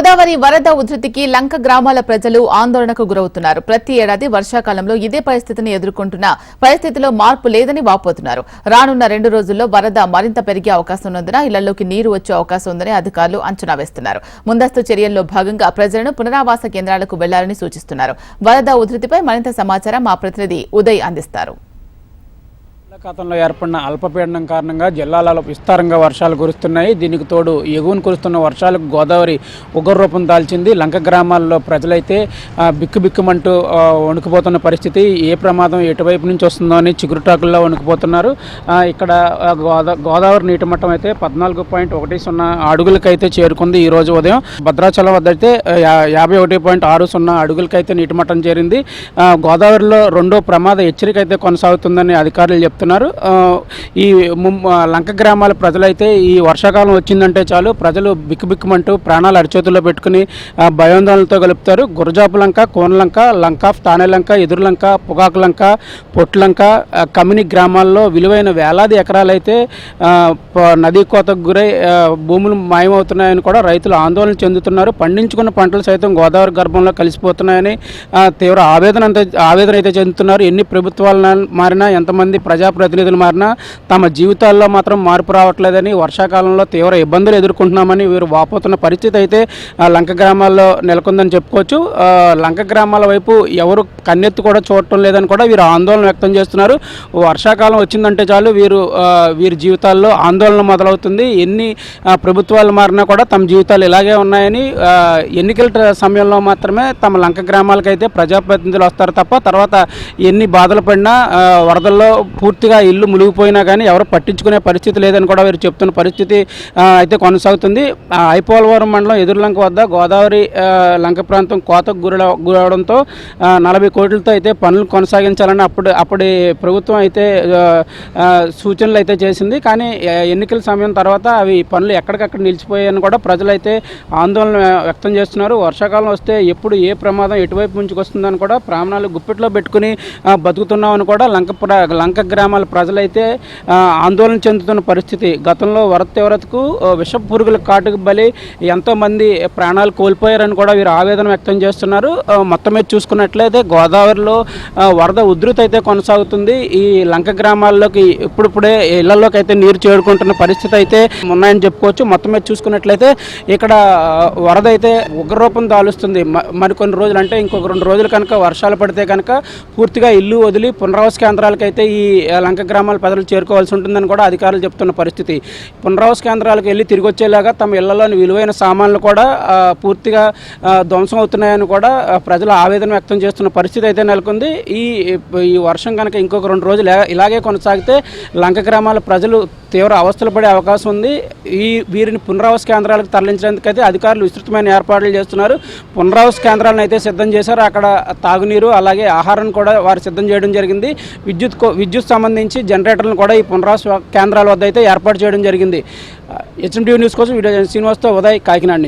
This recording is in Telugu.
గోదావరి వరద ఉధృతికి లంక గ్రామాల ప్రజలు ఆందోళనకు గురవుతున్నారు. ప్రతి ఏడాది వర్షాకాలంలో ఇదే పరిస్థితిని ఎదుర్కొంటున్న పరిస్థితిలో మార్పు లేదని వాపోతున్నారు. రానున్న రెండు రోజుల్లో వరద మరింత పెరిగే అవకాశం ఉన్నందున ఇళ్ళలోకి నీరు వచ్చే అవకాశం ఉందని అధికారులు అంచనా వేస్తున్నారు. ముందస్తు చర్యల్లో భాగంగా ప్రజలను పునరావాస కేంద్రాలకు వెళ్ళాలని సూచిస్తున్నారు. వరద ఉధృతిపై మరింత సమాచారం మా ప్రతినిధి ఉదయ్ అందిస్తారు. బంగాళాఖాతంలో ఏర్పడిన అల్పపీడనం కారణంగా జిల్లాలలో విస్తారంగా వర్షాలు కురుస్తున్నాయి. దీనికి తోడు ఎగువన కురుస్తున్న వర్షాలకు గోదావరి ఉగ్రరూపం దాల్చింది. లంక గ్రామాల్లో ప్రజలైతే బిక్కుబిక్కుమంటూ వణుకుపోతున్న పరిస్థితి. ఏ ప్రమాదం ఎటువైపు నుంచి వస్తుందో అని చిగురుటాకుల్లో వణుకుపోతున్నారు. ఇక్కడ గోదా గోదావరి నీటి మట్టం అయితే పద్నాలుగు పాయింట్ ఒకటి సున్నా అడుగులకైతే చేరుకుంది ఈ రోజు ఉదయం. భద్రాచలం వద్ద అయితే యా- యాభై ఒకటి పాయింట్ ఆరు సున్నా అడుగులకైతే నీటి మట్టం చేరింది. గోదావరిలో రెండో ప్రమాద హెచ్చరిక అయితే కొనసాగుతుందని అధికారులు చెప్తున్నారు. ఆ, ఈ లంక గ్రామాల ప్రజలైతే ఈ వర్షాకాలం వచ్చిందంటే చాలు ప్రజలు బిక్కుబిక్కుమంటూ ప్రాణాలు అరిచేతుల్లో పెట్టుకుని భయాందోళనతో గలుపుతారు గురజాపు లంక కోనలంక లంక తానేలంక ఎదురులంక పొగాకు లంక పొట్లంక కమిని గ్రామాల్లో విలువైన వేలాది ఎకరాలైతే నదీ కోతకు గురై భూములు మాయమవుతున్నాయని కూడా రైతులు ఆందోళన చెందుతున్నారు. పండించుకున్న పంటలు సైతం గోదావరి గర్భంలో కలిసిపోతున్నాయని తీవ్ర ఆవేదన ఆవేదన అయితే చెందుతున్నారు. ఎన్ని ప్రభుత్వాలు మారినా ఎంతమంది ప్రజా ప్రజాప్రతినిధులు మారినా తమ జీవితాల్లో మాత్రం మార్పు రావట్లేదని వర్షాకాలంలో తీవ్ర ఇబ్బందులు ఎదుర్కొంటున్నామని వీరు వాపోతున్న పరిస్థితి అయితే లంక గ్రామాల్లో నెలకొందని చెప్పుకోవచ్చు. లంక గ్రామాల వైపు ఎవరు కన్నెత్తి కూడా చూడటం లేదని కూడా వీరు ఆందోళన వ్యక్తం చేస్తున్నారు. వర్షాకాలం వచ్చిందంటే చాలు వీరు వీరి జీవితాల్లో ఆందోళన మొదలవుతుంది. ఎన్ని ప్రభుత్వాలు మారినా కూడా తమ జీవితాలు ఇలాగే ఉన్నాయని ఎన్నికల సమయంలో మాత్రమే తమ లంక గ్రామాలకైతే ప్రజాప్రతినిధులు వస్తారు తప్ప తర్వాత ఎన్ని బాధలు పడినా వరదల్లో పూర్తిగా ఇల్లు మునిగిపోయినా కానీ ఎవరు పట్టించుకునే పరిస్థితి లేదని కూడా వీరు చెప్తున్న పరిస్థితి అయితే కొనసాగుతుంది. ఐపోలవరం మండలం ఎదురులంక వద్ద గోదావరి లంక ప్రాంతం కోతకు గురి గురవడంతో నలభై కోట్లతో అయితే పనులు కొనసాగించాలని అప్పుడు అప్పటి ప్రభుత్వం అయితే సూచనలు అయితే చేసింది. కానీ ఎన్నికల సమయం తర్వాత అవి పనులు ఎక్కడికక్కడ నిలిచిపోయాయని కూడా ప్రజలైతే ఆందోళన వ్యక్తం చేస్తున్నారు. వర్షాకాలం వస్తే ఎప్పుడు ఏ ప్రమాదం ఎటువైపు ముంచుకొస్తుందని కూడా ప్రాణాలు గుప్పెట్లో పెట్టుకుని బతుకుతున్నామని కూడా లంక లంక గ్రామ గ్రామాల ప్రజలైతే ఆందోళన చెందుతున్న పరిస్థితి. గతంలో వరద తీవ్రతకు విష పురుగుల కాటుకు బలి ఎంతోమంది ప్రాణాలు కోల్పోయారని కూడా వీరు ఆవేదన వ్యక్తం చేస్తున్నారు. మొత్తం మీద చూసుకున్నట్లయితే గోదావరిలో వరద ఉధృతి అయితే కొనసాగుతుంది. ఈ లంక గ్రామాల్లోకి ఇప్పుడిప్పుడే ఇళ్ళలోకి అయితే నీరు చేరుకుంటున్న పరిస్థితి అయితే ఉన్నాయని చెప్పుకోవచ్చు. మొత్తం మీద చూసుకున్నట్లయితే ఇక్కడ వరద అయితే ఉగ్రరూపం దాలుస్తుంది. మరికొన్ని రోజులు అంటే ఇంకొక రెండు రోజులు కనుక వర్షాలు పడితే కనుక పూర్తిగా ఇల్లు వదిలి పునరావాస కేంద్రాలకు అయితే ఈ లంక గ్రామాల ప్రజలు చేరుకోవాల్సి ఉంటుందని కూడా అధికారులు చెప్తున్న పరిస్థితి. పునరావాస కేంద్రాలకు వెళ్ళి తిరిగి వచ్చేలాగా తమ ఇళ్ళలోని విలువైన సామాన్లు కూడా పూర్తిగా ధ్వంసం అవుతున్నాయని కూడా ప్రజలు ఆవేదన వ్యక్తం చేస్తున్న పరిస్థితి అయితే నెలకొంది. ఈ ఈ వర్షం కనుక ఇంకొక రెండు రోజులు ఇలాగే కొనసాగితే లంక గ్రామాల ప్రజలు తీవ్ర అవస్థలు పడే అవకాశం ఉంది. ఈ వీరిని పునరావాస కేంద్రాలకు తరలించడానికైతే అధికారులు విస్తృతమైన ఏర్పాట్లు చేస్తున్నారు. పునరావాస కేంద్రాలను అయితే సిద్ధం చేశారు. అక్కడ తాగునీరు అలాగే ఆహారం కూడా వారు సిద్ధం చేయడం జరిగింది. విద్యుత్ విద్యుత్ సంబంధించి జనరేటర్లను కూడా ఈ పునరావాస కేంద్రాల వద్ద అయితే ఏర్పాటు చేయడం జరిగింది. హెచ్ఎండి న్యూస్ కోసం వీడియో శ్రీనివాస్తో ఉదయ్ కాకినాడ